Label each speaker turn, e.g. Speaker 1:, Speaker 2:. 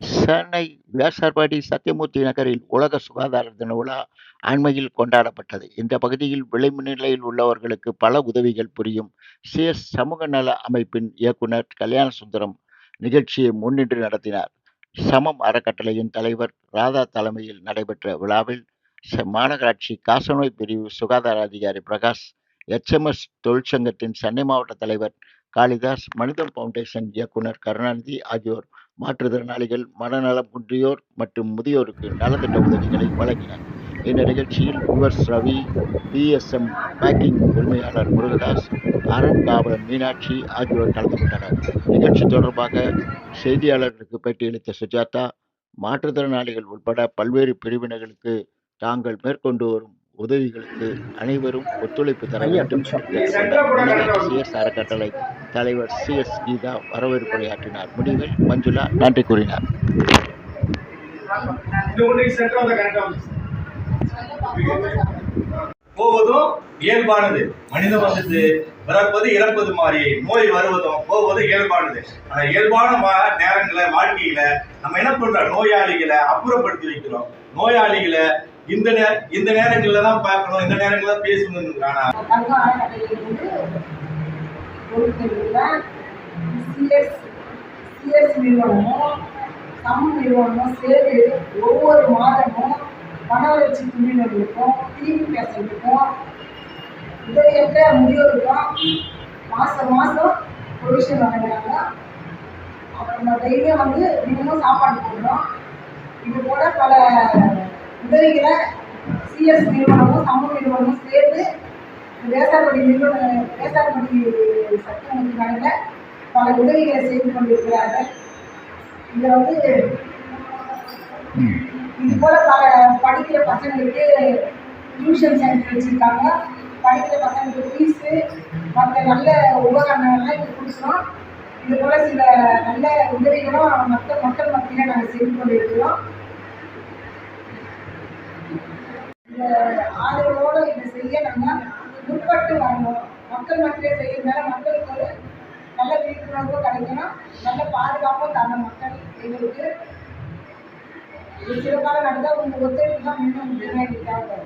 Speaker 1: சென்னை வியாசார்பாடி சத்தியமூர்த்தி நகரில் உலக சுகாதார தின விழா அண்மையில் கொண்டாடப்பட்டது. இந்த பகுதியில் விளிம்பு நிலையில் உள்ளவர்களுக்கு பல உதவிகள் புரியும் சிஎஸ் சமூக நல அமைப்பின் இயக்குனர் கல்யாணசுந்தரம் நிகழ்ச்சியை முன்னின்று நடத்தினார். சமம் அறக்கட்டளையின் தலைவர் ராதா தலைமையில் நடைபெற்ற விழாவில் மாநகராட்சி காசநோய் பிரிவு சுகாதார அதிகாரி பிரகாஷ், எச்.எம்.எஸ். தொழிற்சங்கத்தின் சென்னை மாவட்ட தலைவர் காளிதாஸ், மனிதம் பவுண்டேஷன் இயக்குனர் கருணாநிதி ஆகியோர் மாற்றுத்திறனாளிகள், மனநலம் குன்றியோர் மற்றும் முதியோருக்கு நலத்திட்ட உதவிகளை வழங்கினர். இந்த நிகழ்ச்சியில் யுவர்ஸ் ரவி, பி.எஸ்.எம். பேக்கிங் உரிமையாளர் முருகதாஸ், அரண் காவலர் மீனாட்சி ஆகியோர் கலந்து கொண்டனர். நிகழ்ச்சி தொடர்பாக செய்தியாளர்களுக்கு பேட்டியளித்த சுஜாதா, மாற்றுத்திறனாளிகள் உட்பட பல்வேறு பிரிவினர்களுக்கு தாங்கள் மேற்கொண்டு வரும் உதவிகளுக்கு அனைவரும் ஒத்துழைப்பு தர வேண்டும் சி.எஸ். அறக்கட்டளை தலைவர் சி.எஸ். கீதா வரவேற்புரையாற்றினார். முடிவில் மஞ்சுளா நன்றி கூறினார்.
Speaker 2: போவதும் இயல்பானது மனித வசத்து பிறப்பது இறப்பது மாதிரி நோய் வருவதும் போவது இயல்பானது. அந்த இயல்பான நேரங்களை வாழ்க்கையில நம்ம என்ன பண்றோம்? நோயாளிகளை அப்புறப்படுத்தி வைக்கிறோம். நோயாளிகளை இந்த நே இந்த நேரங்கள்ல தான் பார்க்கணும் இந்த நேரங்கள்ல பேசணும் ஆனா
Speaker 3: நிறுவனமும் சம் நிறுவனமும் சேர்ந்து ஒவ்வொரு மாதமும் மன வளர்ச்சி குழுவினர்களுக்கும் டிவி பேசுறதுக்கும் உதவியற்ற முதியோருக்கும் மாதம் மாதம் ப்ரொவிஷன் வழங்குறாங்க அப்புறம் டெய்லியும் வந்து தினமும் சாப்பாடு போடுறோம். இது போல பல உதவிகளை சிஎஸ் நிறுவனமும் சமூக நிறுவனமும் சேர்ந்து வேசார்படி நிறுவன வேசார்படி சட்டமன்ற பல உதவிகளை செய்து கொண்டிருக்கிறார்கள். இதில் வந்து இது போல பல படிக்கிற பசங்களுக்கு டியூஷன் சென்டர் வச்சுருக்காங்க. படிக்கிற பசங்களுக்கு ஃபீஸு மற்ற நல்ல உபகரணங்கள்லாம் இது கொடுக்குறோம் இது போல் சில நல்ல உதவிகளும் மக்கள் மக்கள் மத்தியில் நாங்கள் செய்து கொண்டிருக்கிறோம். இந்த ஆதரவோடு இதை செய்ய நம்ம முற்பட்டு வரணும் மக்கள் மத்தியில் செய்யறதுனால மக்களுக்கு ஒரு நல்ல விழிப்புணர்வு கிடைக்கணும். நல்ல பாதுகாப்பும் தரணும் மக்கள் எங்களுக்கு. சிறப்பாக நடந்தால் உங்கள் ஒத்துழைப்பு தான் இன்னும் முன்னாடி தேவை